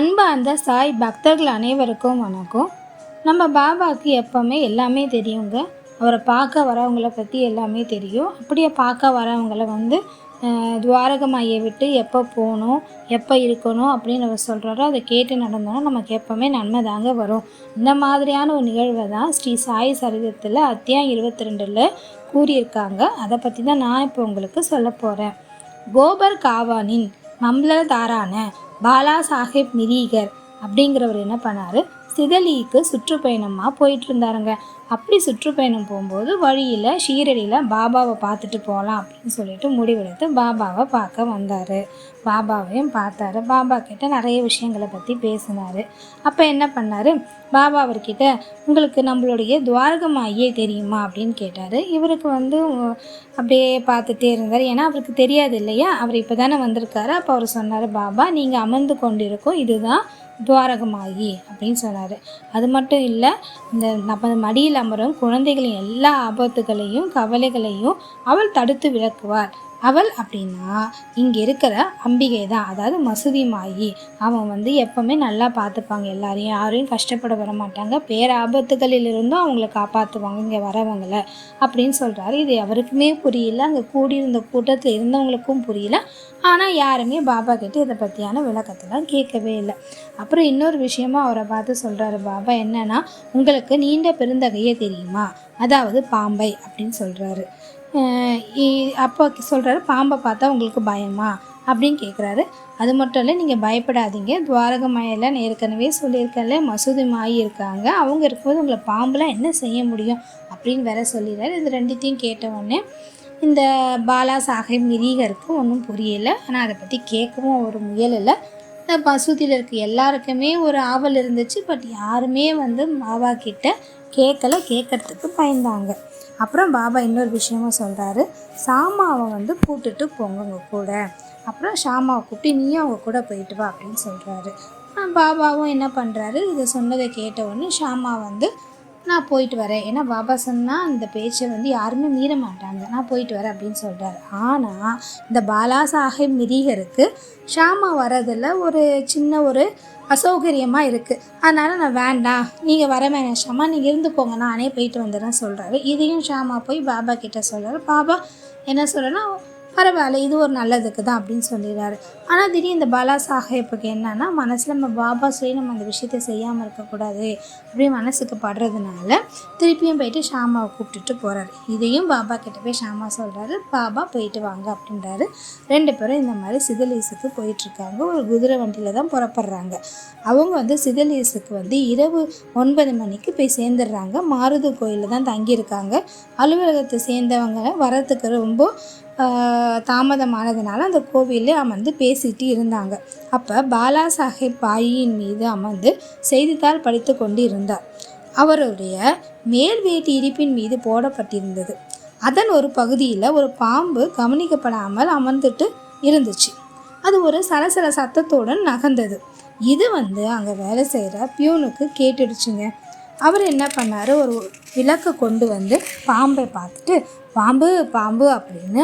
அன்பார்ந்த சாய் பக்தர்கள் அனைவருக்கும் வணக்கம். நம்ம பாபாவுக்கு எப்போவுமே எல்லாமே தெரியுங்க. அவரை பார்க்க வரவங்களை பற்றி எல்லாமே தெரியும். அப்படியே பார்க்க வரவங்களை வந்து அஹ், துவாரகமாயை விட்டு எப்போ போகணும் எப்போ இருக்கணும் அப்படின்னு அவர் சொல்கிறாரோ அதை கேட்டு நடந்தோன்னா நமக்கு எப்போவுமே நன்மை தாங்க வரும். இந்த மாதிரியான ஒரு நிகழ்வை தான் ஸ்ரீ சாய் சரிதத்தில் அத்தியாயம் இருபத்தி ரெண்டில் கூறியிருக்காங்க. அதை பற்றி தான் நான் இப்போ உங்களுக்கு சொல்ல போகிறேன் கோபர் காவானின் மம்லதாரான பாலா சாஹேப் மிரீகர் அப்படிங்கிறவர் என்ன பண்ணார்? சிதலிக்கு சுற்றுப்பயணமாக போயிட்டு இருந்தாருங்க அப்படி சுற்றுப்பயணம் போகும்போது வழியில் ஷீரடியில் பாபாவை பார்த்துட்டு போகலாம் அப்படின்னு சொல்லிட்டு முடிவெடுத்து பாபாவை பார்க்க வந்தார். பாபாவையும் பார்த்தாரு. பாபா கிட்ட நிறைய விஷயங்களை பற்றி பேசினார். அப்போ என்ன பண்ணார்? பாபா அவர்கிட்ட உங்களுக்கு நம்மளுடைய துவாரகமாயே தெரியுமா? அப்படின்னு கேட்டார். இவருக்கு வந்து அப்படியே பார்த்துட்டே இருந்தார். ஏன்னா அவருக்கு தெரியாது இல்லையா? அவர் இப்போ தானே வந்திருக்காரு. அப்போ அவர் சொன்னார் பாபா நீங்கள் அமர்ந்து கொண்டிருக்கும் இதுதான் துவாரகமாகி அப்படின்னு சொன்னார். அது மட்டும் இல்லை இந்த நம்ம மடியில் அமரும் குழந்தைகளின் எல்லா ஆபத்துகளையும் கவலைகளையும் அவள் தடுத்து விளக்குவார் அவள் அப்படின்னா இங்கே இருக்கிற அம்பிகை தான். அதாவது மசூதி மாயி அவன் வந்து எப்பவுமே நல்லா பார்த்துப்பாங்க எல்லாரையும். யாரையும் கஷ்டப்பட வர மாட்டாங்க. பேராபத்துகளிலிருந்தும் அவங்கள காப்பாற்றுவாங்க இங்கே வரவங்கள. அப்படின்னு சொல்கிறாரு இது அவருக்குமே புரியல. அங்கே கூடியிருந்த கூட்டத்தில் இருந்தவங்களுக்கும் புரியல. ஆனால் யாருமே பாபா கிட்ட இதை பற்றியான விளக்கத்தெல்லாம் கேட்கவே இல்லை. அப்புறம் இன்னொரு விஷயமா அவரை பார்த்து சொல்கிறாரு பாபா. என்னன்னா உங்களுக்கு நீண்ட பெருந்தகையே தெரியுமா? அதாவது பாம்பை அப்படின்னு சொல்கிறாரு அப்போ சொல்கிறாரு பாம்பை பார்த்தா உங்களுக்கு பயமா? அப்படின்னு கேட்குறாரு அது மட்டும் இல்லை நீங்கள் பயப்படாதீங்க. துவாரக மாயெல்லாம் நான் ஏற்கனவே சொல்லியிருக்கேன்ல மசூதி மாயி இருக்காங்க. அவங்க இருக்கும்போது உங்களை பாம்புலாம் என்ன செய்ய முடியும் அப்படின்னு வேற சொல்லிடுறாரு. இது ரெண்டுத்தையும் கேட்ட உடனே இந்த பாலா சாஹிப் மிரீகருக்கு ஒன்றும் புரியலை. ஆனால் அதை பற்றி கேட்கவும் ஒரு முயலில் இந்த மசூதியில் இருக்க எல்லாருக்குமே ஒரு ஆவல் இருந்துச்சு பட் யாருமே வந்து பாபா கிட்ட கேட்கல கேட்கறதுக்கு பயந்தாங்க. அப்புறம் பாபா இன்னொரு விஷயமும் சொல்கிறாரு சாமாவை வந்து கூட்டுட்டு போங்க உங்கள் கூட. அப்புறம் ஷாமாவை கூப்பிட்டு நீயும் அவங்க கூட போயிட்டு வா அப்படின்னு சொல்கிறாரு பாபாவும் என்ன பண்ணுறாரு இதை சொன்னதை கேட்ட உடனே ஷாமா வந்து நான் போயிட்டு வரேன். ஏன்னா பாபா சொன்னால் அந்த பேச்சை வந்து யாருமே மீற மாட்டாங்க. நான் போயிட்டு வரேன் அப்படின்னு சொல்கிறாரு ஆனால் இந்த பாலா சாஹிப் மிரிகருக்கு ஷாமா வரதில் ஒரு சின்ன ஒரு அசௌகரியமாக இருக்குது அதனால் நான் வேண்டாம். நீங்கள் வர வேணாம் ஷாமா. நீங்கள் இருந்து போங்க நானே போயிட்டு வந்துடுறேன் சொல்கிறாரு இதையும் ஷாமா போய் பாபா கிட்டே சொல்கிறாரு பாபா என்ன சொல்கிறேன்னா பரவாயில்ல இது ஒரு நல்லதுக்கு தான் அப்படின்னு சொல்லிடுறாரு. ஆனால் திடீர்னு இந்த பாலா சாஹேப்புக்கு என்னன்னா மனசில் நம்ம பாபா சொல்லி நம்ம அந்த விஷயத்தை செய்யாமல் இருக்கக்கூடாது அப்படி மனசுக்கு படுறதுனால திருப்பியும் போயிட்டு ஷாமாவை கூப்பிட்டுட்டு போகிறாரு இதையும் பாபா கிட்ட போய் ஷாமா சொல்கிறாரு பாபா போயிட்டு வாங்க அப்படின்றாரு. ரெண்டு பேரும் இந்த மாதிரி சிதலீஸுக்கு போயிட்டுருக்காங்க ஒரு குதிரை வண்டியில் தான் புறப்படுறாங்க. அவங்க வந்து சிதலீஸுக்கு வந்து இரவு ஒன்பது மணிக்கு போய் சேர்ந்துடுறாங்க. மாருது கோயிலில் தான் தங்கியிருக்காங்க. அலுவலகத்தை சேர்ந்தவங்க வரத்துக்கு ரொம்ப தாமதமானதுனால அந்த கோவிலில் அமர்ந்து பேசிட்டு இருந்தாங்க. அப்போ பாலா சாஹேப் பாயின் மீது அமர்ந்து செய்தித்தாள் படித்து கொண்டு இருந்தார் அவருடைய மேல் வேட்டி இடிப்பின் மீது போடப்பட்டிருந்தது. அதன் ஒரு பகுதியில் ஒரு பாம்பு கவனிக்கப்படாமல் அமர்ந்துட்டு இருந்துச்சு. அது ஒரு சலசல சத்தத்துடன் நகர்ந்தது. இது வந்து அங்கே வேலை செய்கிற பியூனுக்கு கேட்டுடுச்சுங்க. அவர் என்ன பண்ணார்? ஒரு விளக்கை கொண்டு வந்து பாம்பை பார்த்துட்டு பாம்பு பாம்பு அப்படின்னு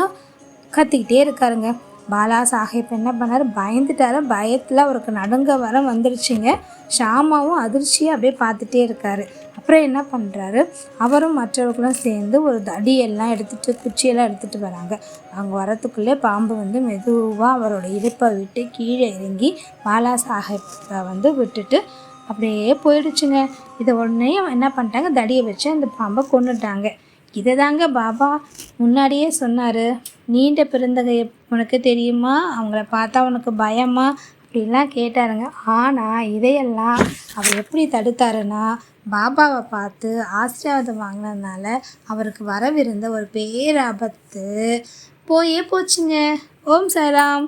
கத்திக்கிட்டே இருக்காருங்க. பாலா சாஹிப் என்ன பண்ணார்? பயந்துட்டாரு. பயத்தில் அவருக்கு நடுங்க வர வந்துருச்சுங்க. ஷாமாவும் அதிர்ச்சியாக அப்படியே பார்த்துட்டே இருக்காரு. அப்புறம் என்ன பண்ணுறாரு அவரும் மற்றவர்களும் சேர்ந்து ஒரு தடியெல்லாம் எடுத்துகிட்டு குச்சியெல்லாம் எடுத்துகிட்டு வராங்க. அவங்க வரத்துக்குள்ளே பாம்பு வந்து மெதுவாக அவரோட இடுப்பை விட்டு கீழே இறங்கி பாலா சாஹிப்பை வந்து விட்டுட்டு அப்படியே போயிடுச்சுங்க. இதை உடனே என்ன பண்ணிட்டாங்க? தடியை வச்சு அந்த பாம்பை கொண்டுட்டாங்க இதை தாங்க பாபா முன்னாடியே சொன்னார். நீண்ட பிறந்தகை உனக்கு தெரியுமா? அவங்கள பார்த்தா உனக்கு பயமா? அப்படின்லாம் கேட்டாருங்க. ஆனால் இதையெல்லாம் அவர் எப்படி தடுத்தாருன்னா பாபாவை பார்த்து ஆசீர்வாதம் வாங்கினதுனால அவருக்கு வரவிருந்த ஒரு பேராபத்து போயே போச்சுங்க. ஓம் சாராம்